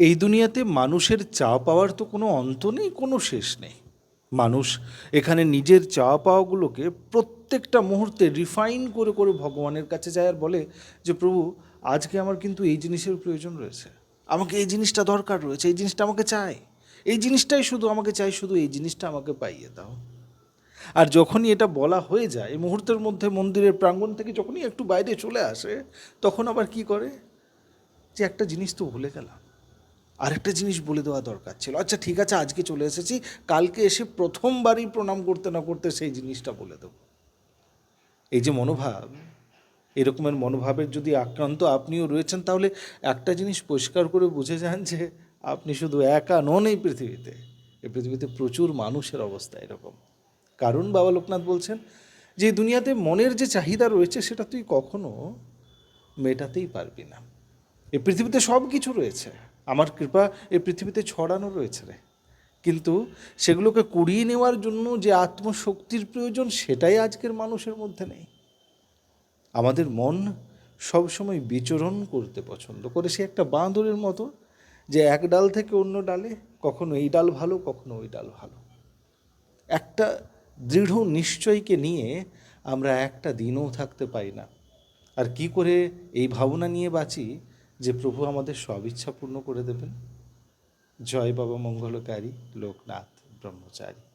এই দুনিয়াতে মানুষের চা পাওয়ার তো কোনো অন্ত নেই, কোনো শেষ নেই। মানুষ এখানে নিজের চা পাওয়াগুলোকে প্রত্যেকটা মুহূর্তে রিফাইন করে করে ভগবানের কাছে যায় আর বলে যে, প্রভু, আজকে আমার কিন্তু এই জিনিসের প্রয়োজন রয়েছে। আমাকে এই জিনিসটা দরকার রয়েছে, এই জিনিসটা আমাকে চাই। এই জিনিসটাই শুধু আমাকে চাই, শুধু এই জিনিসটা আমাকে পাইয়ে দাও। আর যখনই এটা বলা হয়ে যায়, এই মুহূর্তের মধ্যে মন্দিরের প্রাঙ্গণ থেকে যখনই একটু বাইরে চলে আসে, তখন আবার কি করে? যে একটা জিনিস তো ভুলে গেলাম। আরেকটা জিনিস বলে দেওয়া দরকার ছিল। আচ্ছা ঠিক আছে, আজকে চলে এসেছি। কালকে এসে প্রথমবারই প্রণাম করতে না করতে সেই জিনিসটা বলে দেবো। এই যে মনোভাব, এরকমের মনোভাবের যদি আক্রান্ত আপনিও রয়েছেন, তাহলে একটা জিনিস পরিষ্কার করে বুঝে যান যে আপনি শুধু একা নন এই পৃথিবীতে। এই পৃথিবীতে প্রচুর মানুষের অবস্থা এরকম। কারণ বাবা লোকনাথ বলছেন যে দুনিয়াতে মনের যে চাহিদা রয়েছে, সেটা তুই কখনো মেটাতেই পারবি না। এই পৃথিবীতে সব কিছু রয়েছে। আমার কৃপা এই পৃথিবীতে ছড়ানো রয়েছে রে। কিন্তু সেগুলোকে কুড়িয়ে নেওয়ার জন্য যে আত্মশক্তির প্রয়োজন সেটাই আজকের মানুষের মধ্যে নেই। আমাদের মন সবসময় বিচরণ করতে পছন্দ করে সে একটা বাঁদরের মতো যে এক ডাল থেকে অন্য ডালে কখনো এই ডাল ভালো, কখনো ওই ডাল ভালো। একটা দৃঢ় নিশ্চয়কে নিয়ে আমরা একটা দিনও থাকতে পাই না। আর কি করে এই ভাবনা নিয়ে বাঁচি যে প্রভু আমাদের সব ইচ্ছা পূর্ণ করে দেবেন। জয় বাবা মঙ্গলকারী লোকনাথ ব্রহ্মচারী।